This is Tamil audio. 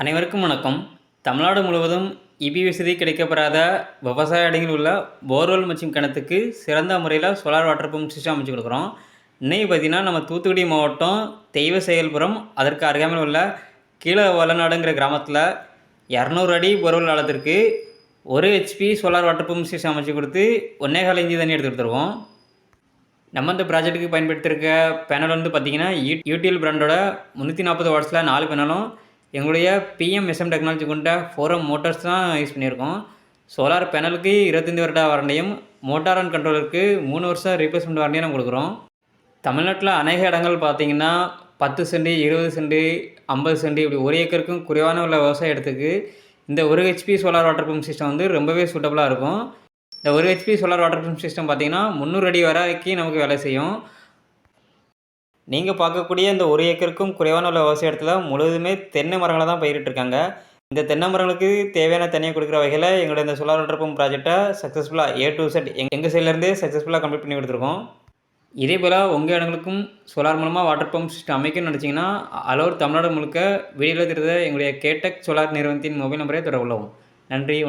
அனைவருக்கும் வணக்கம். தமிழ்நாடு முழுவதும் இபி வசதி கிடைக்கப்படாத விவசாய இடங்களில் உள்ள போர்வெல் மற்றும் கிணத்துக்கு சிறந்த முறையில் சோலார் வாட்டர் பம்ப் சிஸ்டம் அமைச்சு கொடுக்குறோம். இன்னைக்கு பார்த்தீங்கன்னா நம்ம தூத்துக்குடி மாவட்டம் தெய்வ செயல்புரம் அதற்கு அருகாமையில் உள்ள கீழே வளநாடுங்கிற கிராமத்தில் இரநூறு அடி போர்வெல் ஆழத்திற்கு ஒரு HP solar water pump system அமைச்சு கொடுத்து ஒன்னே கால் இஞ்சி தண்ணி எடுத்து கொடுத்துருவோம் நம்ம இந்த ப்ராஜெக்ட்டுக்கு பயன்படுத்தியிருக்க பேனல் வந்து பார்த்தீங்கன்னா யூ யூடிஎல் பிராண்டோட முந்நூற்றி நாற்பது வாட்ஸில் நாலு பேனலும் எங்களுடைய பிஎம்எஸ்எம் டெக்னாலஜி கொண்ட ஃபோரம் மோட்டார்ஸ் தான் யூஸ் பண்ணியிருக்கோம். சோலார் பேனலுக்கு இருபத்தஞ்சி வருட வாரண்டியும் மோட்டார் அண்ட் கண்ட்ரோலருக்கு மூணு வருஷம் ரீப்ளேஸ்மெண்ட் வாரண்டியும் நம்ம கொடுக்குறோம். தமிழ்நாட்டில் அநேக இடங்கள் பார்த்தீங்கன்னா பத்து சென்ட் இருபது சென்ட் ஐம்பது சென்ட் இப்படி ஒரு ஏக்கருக்கும் குறைவான உள்ள விவசாய இடத்துக்கு இந்த ஒரு HP solar water pump system வந்து ரொம்பவே சூட்டபுளாக இருக்கும். இந்த ஒரு HP solar water pump system பார்த்தீங்கன்னா முந்நூறு அடி வரைக்கும் நமக்கு வேலை செய்யும். நீங்கள் பார்க்கக்கூடிய இந்த ஒரு ஏக்கருக்கும் குறைவான உள்ள விவசாய இடத்துல முழுவதுமே தென்னை மரங்களை தான் பயிரிட்டிருக்காங்க இந்த தென்னை மரங்களுக்கு தேவையான தண்ணியை கொடுக்குற வகையில் எங்களோட இந்த சோலார் வாட்டர் பம்ப் ப்ராஜெக்டை சக்ஸஸ்ஃபுல்லாக ஏ டு செட் எங் எங்கள் சைட்லேருந்தே சக்ஸஸ்ஃபுல்லாக கம்ப்ளீட் பண்ணி கொடுத்துருக்கோம். இதே போல் உங்கள் இடங்களுக்கும் சோலார் மூலமாக வாட்டர் பம்ப் சிஸ்டம் அமைக்கணும்னு நினச்சிங்கன்னா அலோர் தமிழ்நாடு முழுக்க வீடியோவில் தெரிந்த எங்களுடைய கேடெக் சோலார் நிறுவனத்தின் மொபைல் நம்பரை தொடர்பு கொள்ளவும் நன்றி